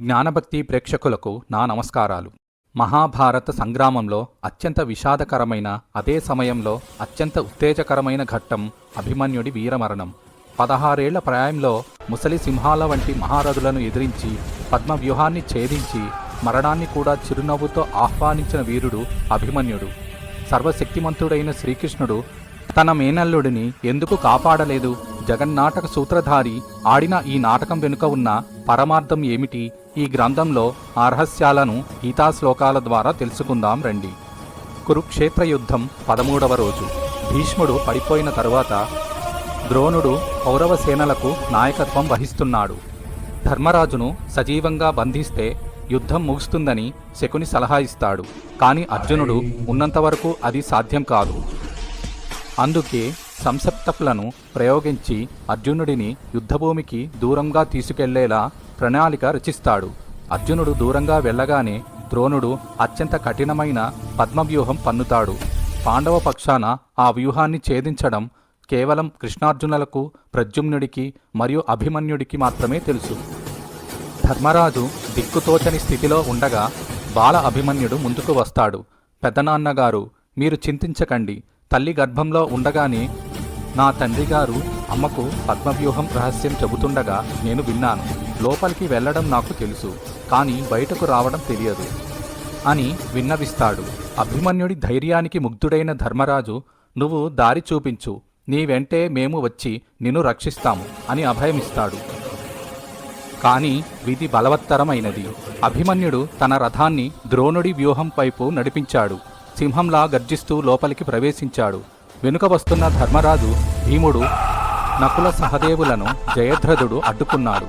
జ్ఞానభక్తి ప్రేక్షకులకు నా నమస్కారాలు. మహాభారత సంగ్రామంలో అత్యంత విషాదకరమైన అదే సమయంలో అత్యంత ఉత్తేజకరమైన ఘట్టం అభిమన్యుడి వీరమరణం. పదహారేళ్ళ ప్రాయంలో ముసలి సింహాల వంటి మహారథులను ఎదిరించి పద్మవ్యూహాన్ని ఛేదించి మరణాన్ని కూడా చిరునవ్వుతో ఆహ్వానించిన వీరుడు అభిమన్యుడు. సర్వశక్తిమంతుడైన శ్రీకృష్ణుడు తన మేనల్లుడిని ఎందుకు కాపాడలేదు? జగన్నాటక సూత్రధారి ఆడిన ఈ నాటకం వెనుక ఉన్న పరమార్థం ఏమిటి? ఈ గ్రంథంలో ఆ రహస్యాలను గీతాశ్లోకాల ద్వారా తెలుసుకుందాం రండి. కురుక్షేత్ర యుద్ధం పదమూడవ రోజు. భీష్ముడు పడిపోయిన తరువాత ద్రోణుడు కౌరవ సేనలకు నాయకత్వం వహిస్తున్నాడు. ధర్మరాజును సజీవంగా బంధిస్తే యుద్ధం ముగుస్తుందని శకుని సలహా ఇస్తాడు. కానీ అర్జునుడు ఉన్నంతవరకు అది సాధ్యం కాదు. అందుకే సంసప్తకులను ప్రయోగించి అర్జునుడిని యుద్ధభూమికి దూరంగా తీసుకెళ్ళేలా ప్రణాళిక రచిస్తాడు. అర్జునుడు దూరంగా వెళ్ళగానే ద్రోణుడు అత్యంత కఠినమైన పద్మవ్యూహం పన్నుతాడు. పాండవ పక్షాన ఆ వ్యూహాన్ని ఛేదించడం కేవలం కృష్ణార్జునులకు ప్రద్యుమ్నుడికి మరియు అభిమన్యుడికి మాత్రమే తెలుసు. ధర్మరాజు దిక్కుతోచని స్థితిలో ఉండగా బాల అభిమన్యుడు ముందుకు వస్తాడు. పెద్దనాన్నగారు మీరు చింతించకండి. తల్లి గర్భంలో ఉండగానే నా తండ్రి గారు అమ్మకు పద్మవ్యూహం రహస్యం చెబుతుండగా నేను విన్నాను. లోపలికి వెళ్ళడం నాకు తెలుసు కానీ బయటకు రావడం తెలియదు అని విన్నవిస్తాడు. అభిమన్యుడి ధైర్యానికి ముగ్ధుడైన ధర్మరాజు నువ్వు దారి చూపించు నీ వెంటే మేము వచ్చి నిన్ను రక్షిస్తాము అని అభయమిస్తాడు. కానీ విధి బలవత్తరమైనది. అభిమన్యుడు తన రథాన్ని ద్రోణుడి వ్యూహం వైపు నడిపించాడు. సింహంలా గర్జిస్తూ లోపలికి ప్రవేశించాడు. వెనుక వస్తున్న ధర్మరాజు భీముడు నకుల సహదేవులను జయద్రథుడు అడ్డుకున్నాడు.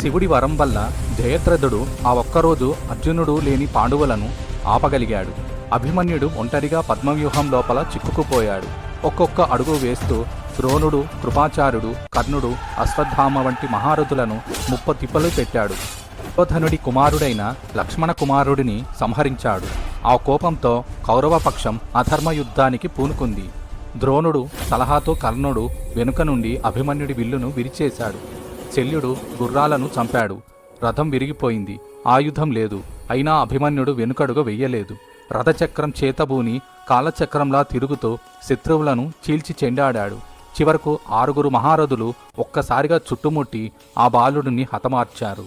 శివుడి వరం వల్ల జయద్రథుడు ఆ ఒక్కరోజు అర్జునుడు లేని పాండవులను ఆపగలిగాడు. అభిమన్యుడు ఒంటరిగా పద్మవ్యూహం లోపల చిక్కుకుపోయాడు. ఒక్కొక్క అడుగు వేస్తూ ద్రోణుడు కృపాచార్యుడు కర్ణుడు అశ్వత్థామ వంటి మహారథులను ముప్ప తిప్పలు పెట్టాడు. దుర్యోధనుడి కుమారుడైన లక్ష్మణ కుమారుడిని సంహరించాడు. ఆ కోపంతో కౌరవపక్షం అధర్మ యుద్ధానికి పూనుకుంది. ద్రోణుడు సలహాతో కర్ణుడు వెనుక నుండి అభిమన్యుడి విల్లును విరిచేశాడు. శల్యుడు గుర్రాలను చంపాడు. రథం విరిగిపోయింది. ఆయుధం లేదు. అయినా అభిమన్యుడు వెనుకడుగు వెయ్యలేదు. రథచక్రం చేతబూని కాలచక్రంలా తిరుగుతూ శత్రువులను చీల్చి చెండాడాడు. చివరకు ఆరుగురు మహారథులు ఒక్కసారిగా చుట్టుముట్టి ఆ బాలుడిని హతమార్చారు.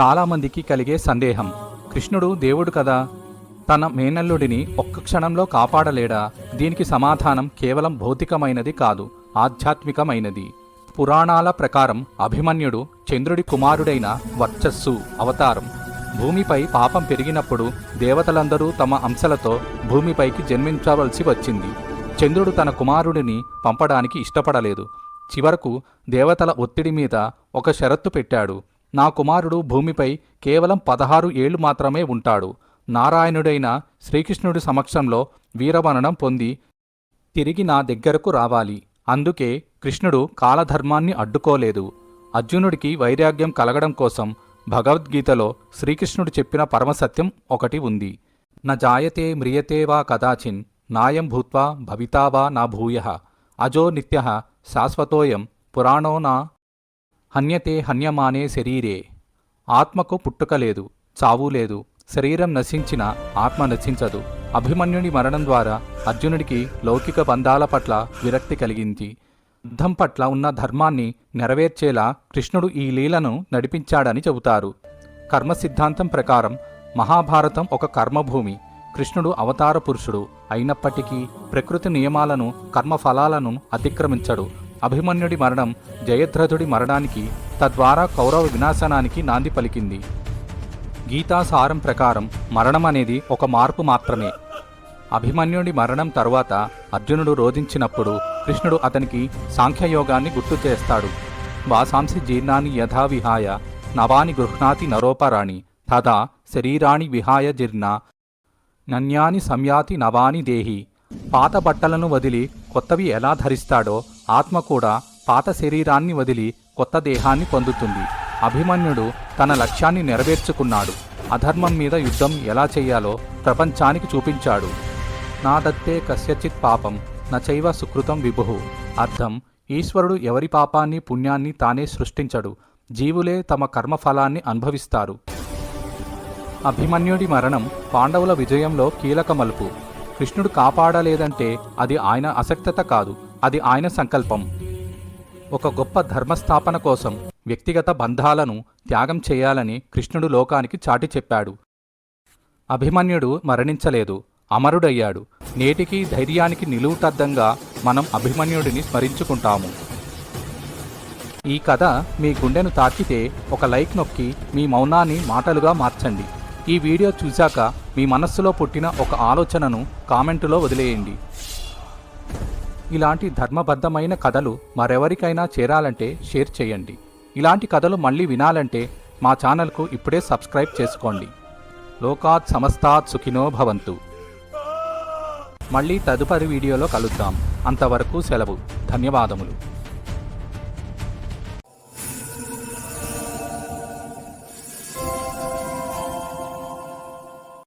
చాలామందికి కలిగే సందేహం. కృష్ణుడు దేవుడు కదా. తన మేనల్లుడిని ఒక్క క్షణంలో కాపాడలేడా? దీనికి సమాధానం కేవలం భౌతికమైనది కాదు ఆధ్యాత్మికమైనది. పురాణాల ప్రకారం అభిమన్యుడు చంద్రుడి కుమారుడైన వర్చస్సు అవతారం. భూమిపై పాపం పెరిగినప్పుడు దేవతలందరూ తమ అంశలతో భూమిపైకి జన్మించవలసి వచ్చింది. చంద్రుడు తన కుమారుడిని పంపడానికి ఇష్టపడలేదు. చివరకు దేవతల ఒత్తిడి మీద ఒక షరత్తు పెట్టాడు. నా కుమారుడు భూమిపై కేవలం పదహారు ఏళ్ళు మాత్రమే ఉంటాడు. నారాయణుడైన శ్రీకృష్ణుడి సమక్షంలో వీరమరణం పొంది తిరిగి నా దగ్గరకు రావాలి. అందుకే కృష్ణుడు కాలధర్మాన్ని అడ్డుకోలేదు. అర్జునుడికి వైరాగ్యం కలగడం కోసం భగవద్గీతలో శ్రీకృష్ణుడు చెప్పిన పరమసత్యం ఒకటి ఉంది. న జాయతే మ్రియతే వా కదాచిన్ నాయం భూత్వా భవితా వా నా భూయ అజో నిత్య శాశ్వతోయం పురాణో నా హన్యతే హన్యమానే శరీరే. ఆత్మకు పుట్టుక లేదు చావు లేదు శరీరం నశించిన ఆత్మ నశించదు. అభిమన్యుని మరణం ద్వారా అర్జునుడికి లౌకిక బంధాల పట్ల విరక్తి కలిగింది యుద్ధం పట్ల ఉన్న ధర్మాన్ని నెరవేర్చేలా కృష్ణుడు ఈ లీలను నడిపించాడని చెబుతారు. కర్మ సిద్ధాంతం ప్రకారం మహాభారతం ఒక కర్మభూమి. కృష్ణుడు అవతార పురుషుడు అయినప్పటికీ ప్రకృతి నియమాలను కర్మఫలాలను అతిక్రమించడు. అభిమన్యుడి మరణం జయద్రథుడి మరణానికి తద్వారా కౌరవ వినాశనానికి నాంది పలికింది. గీతాసారం ప్రకారం మరణం అనేది ఒక మార్పు మాత్రమే. అభిమన్యుడి మరణం తరువాత అర్జునుడు రోధించినప్పుడు కృష్ణుడు అతనికి సాంఖ్యయోగాన్ని గుర్తు చేస్తాడు. వాసాంసి జీర్ణాన్ని యథా విహాయ నవాని గృహ్ణాతి నరోపరాణి తదా శరీరాణి విహాయ జీర్ణ నన్యాని సంయాతి నవాని దేహి పాత బట్టలను వదిలి కొత్తవి ఎలా ధరిస్తాడో ఆత్మ కూడా పాత శరీరాన్ని వదిలి కొత్త దేహాన్ని పొందుతుంది. అభిమన్యుడు తన లక్ష్యాన్ని నెరవేర్చుకున్నాడు. అధర్మం మీద యుద్ధం ఎలా చేయాలో ప్రపంచానికి చూపించాడు. నా దత్తే కస్యచిత్ పాపం నచైవ సుకృతం విభు. అర్థం ఈశ్వరుడు ఎవరి పాపాన్ని పుణ్యాన్ని తానే సృష్టించడు. జీవులే తమ కర్మఫలాన్ని అనుభవిస్తారు. అభిమన్యుడి మరణం పాండవుల విజయంలో కీలక మలుపు. కృష్ణుడు కాపాడలేదంటే అది ఆయన అసక్తత కాదు. అది ఆయన సంకల్పం. ఒక గొప్ప ధర్మస్థాపన కోసం వ్యక్తిగత బంధాలను త్యాగం చేయాలని కృష్ణుడు లోకానికి చాటి చెప్పాడు. అభిమన్యుడు మరణించలేదు అమరుడయ్యాడు. నేటికి ధైర్యానికి నిలువుటద్దంగా మనం అభిమన్యుడిని స్మరించుకుంటాము. ఈ కథ మీ గుండెను తాకితే ఒక లైక్ నొక్కి మీ మౌనాన్ని మాటలుగా మార్చండి. ఈ వీడియో చూశాక మీ మనస్సులో పుట్టిన ఒక ఆలోచనను కామెంటులో వదిలేయండి. ఇలాంటి ధర్మబద్ధమైన కథలు మరెవరికైనా చేరాలంటే షేర్ చేయండి. ఇలాంటి కథలు మళ్ళీ వినాలంటే మా ఛానల్కు ఇప్పుడే సబ్స్క్రైబ్ చేసుకోండి. లోకాత్ సమస్తాత్ సుఖినో భవంతు. మళ్ళీ తదుపరి వీడియోలో కలుద్దాం. అంతవరకు సెలవు. ధన్యవాదములు.